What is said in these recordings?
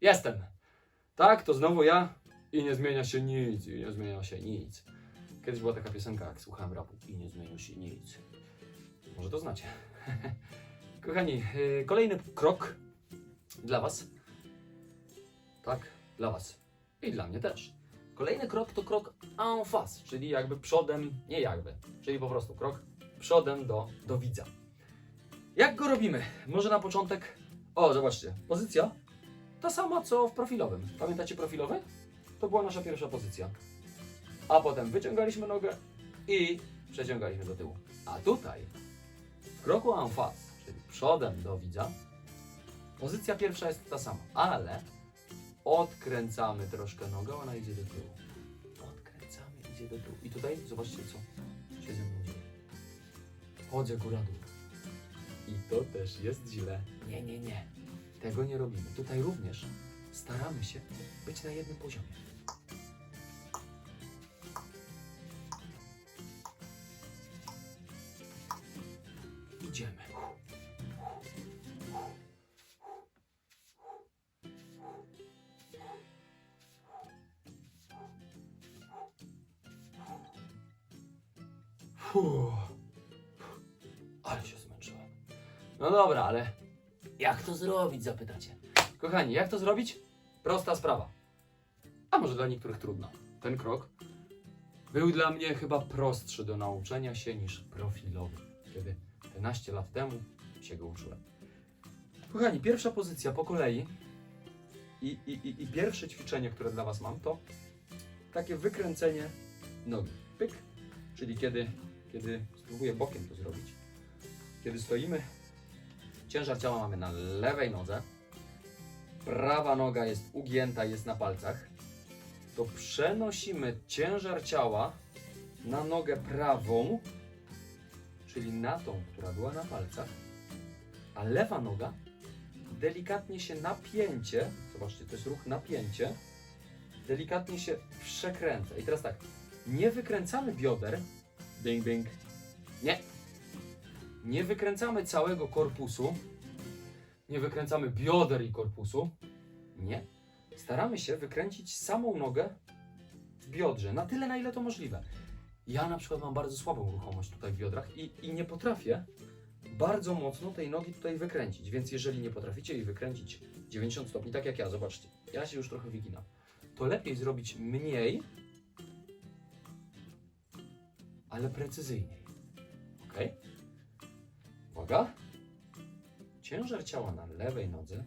Jestem. Tak, to znowu ja i nie zmienia się nic, i nie zmienia się nic. Kiedyś była taka piosenka, jak słuchałem rapu i nie zmienia się nic. Może to znacie. Kochani, yy, kolejny krok dla Was. Tak, dla Was. I dla mnie też. Kolejny krok to krok en face, czyli jakby przodem, nie jakby, czyli po prostu krok przodem do, do widza. Jak go robimy? Może na początek. O, zobaczcie, pozycja ta sama co w profilowym. Pamiętacie profilowy? To była nasza pierwsza pozycja. A potem wyciągaliśmy nogę i przeciągaliśmy do tyłu. A tutaj, w kroku en czyli przodem do widza, pozycja pierwsza jest ta sama, ale odkręcamy troszkę nogę, ona idzie do tyłu. Odkręcamy, idzie do tyłu. I tutaj zobaczcie, co się ze mną dzieje. Chodzę góra dół. I to też jest źle. Nie, nie, nie. Tego nie robimy. Tutaj również staramy się być na jednym poziomie. Fuh. Ale. No dobra, ale jak to zrobić, zapytacie. Kochani, jak to zrobić? Prosta sprawa. A może dla niektórych trudna. Ten krok był dla mnie chyba prostszy do nauczenia się niż profilowy, kiedy 11 lat temu się go uczyłem. Kochani, pierwsza pozycja po kolei i, i, i, i pierwsze ćwiczenie, które dla Was mam, to takie wykręcenie nogi. Pyk, czyli kiedy, kiedy spróbuję bokiem to zrobić, kiedy stoimy Ciężar ciała mamy na lewej nodze. Prawa noga jest ugięta, jest na palcach. To przenosimy ciężar ciała na nogę prawą, czyli na tą, która była na palcach, a lewa noga delikatnie się napięcie, zobaczcie, to jest ruch napięcie, delikatnie się przekręca. I teraz tak, nie wykręcamy bioder, bing, bing, nie, nie wykręcamy całego korpusu, nie wykręcamy bioder i korpusu. Nie. Staramy się wykręcić samą nogę w biodrze, na tyle, na ile to możliwe. Ja na przykład mam bardzo słabą ruchomość tutaj w biodrach i, i nie potrafię bardzo mocno tej nogi tutaj wykręcić. Więc jeżeli nie potraficie jej wykręcić 90 stopni, tak jak ja, zobaczcie, ja się już trochę wyginam, to lepiej zrobić mniej, ale precyzyjniej. ok? Uwaga. Ciężar ciała na lewej nodze,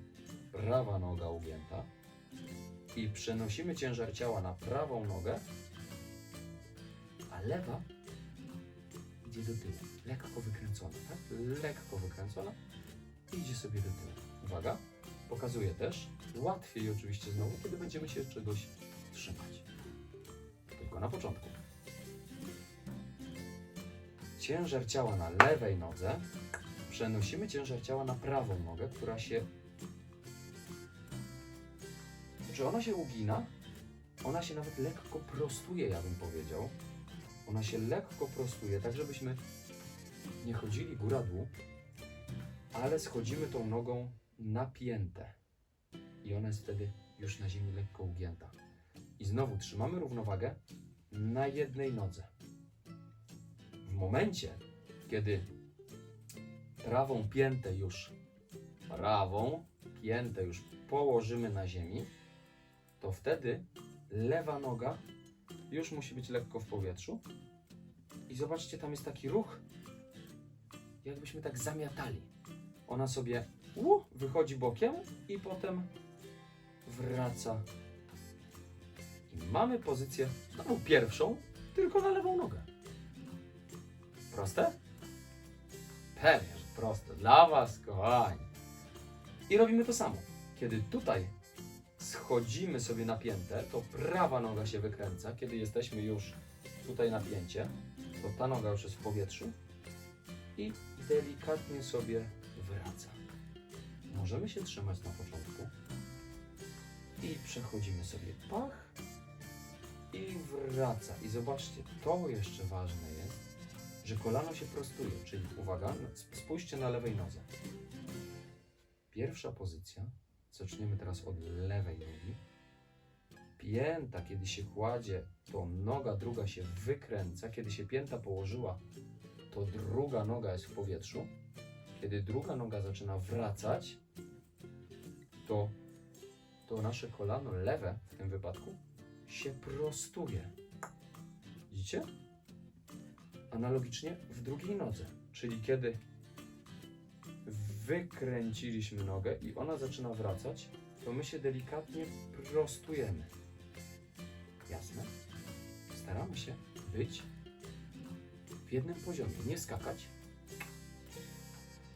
prawa noga ugięta i przenosimy ciężar ciała na prawą nogę, a lewa idzie do tyłu. Lekko wykręcona, tak? Lekko wykręcona i idzie sobie do tyłu. Uwaga. Pokazuję też. Łatwiej oczywiście znowu, kiedy będziemy się czegoś trzymać. Tylko na początku. Ciężar ciała na lewej nodze, przenosimy ciężar ciała na prawą nogę, która się. Czy ona się ugina? Ona się nawet lekko prostuje, ja bym powiedział. Ona się lekko prostuje, tak żebyśmy nie chodzili góra-dół, ale schodzimy tą nogą napięte. I ona jest wtedy już na ziemi lekko ugięta. I znowu trzymamy równowagę na jednej nodze. W momencie, kiedy prawą piętę już, prawą piętę już położymy na ziemi, to wtedy lewa noga już musi być lekko w powietrzu. I zobaczcie, tam jest taki ruch, jakbyśmy tak zamiatali. Ona sobie u, wychodzi bokiem i potem wraca. I mamy pozycję znowu pierwszą, tylko na lewą nogę. Proste? Pewnie, proste. Dla Was, kochani. I robimy to samo. Kiedy tutaj schodzimy sobie napięte, to prawa noga się wykręca. Kiedy jesteśmy już tutaj napięcie, to ta noga już jest w powietrzu i delikatnie sobie wraca. Możemy się trzymać na początku i przechodzimy sobie pach i wraca. I zobaczcie, to jeszcze ważne jest, że kolano się prostuje, czyli uwaga, spójrzcie na lewej nodze. Pierwsza pozycja, zaczniemy teraz od lewej nogi. Pięta, kiedy się kładzie, to noga druga się wykręca. Kiedy się pięta położyła, to druga noga jest w powietrzu. Kiedy druga noga zaczyna wracać, to, to nasze kolano lewe w tym wypadku się prostuje. Widzicie? Analogicznie w drugiej nodze, czyli kiedy wykręciliśmy nogę i ona zaczyna wracać, to my się delikatnie prostujemy. Jasne? Staramy się być w jednym poziomie, nie skakać,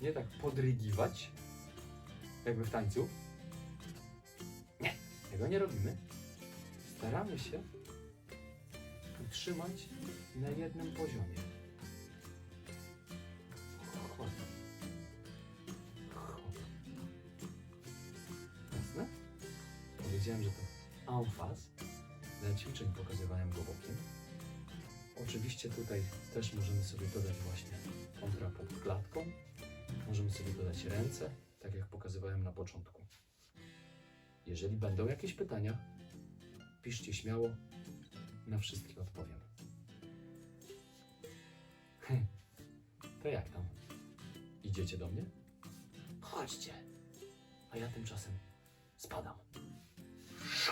nie tak podrygiwać, jakby w tańcu. Nie, tego nie robimy. Staramy się utrzymać na jednym poziomie. Jasne? Powiedziałem, że to amfaz. Dla ćwiczeń pokazywałem go bokiem. Oczywiście tutaj też możemy sobie dodać właśnie kontra pod klatką. Możemy sobie dodać ręce, tak jak pokazywałem na początku. Jeżeli będą jakieś pytania, piszcie śmiało, na wszystkie odpowiem. To jak tam? Idziecie do mnie? Chodźcie. A ja tymczasem spadam. Szu.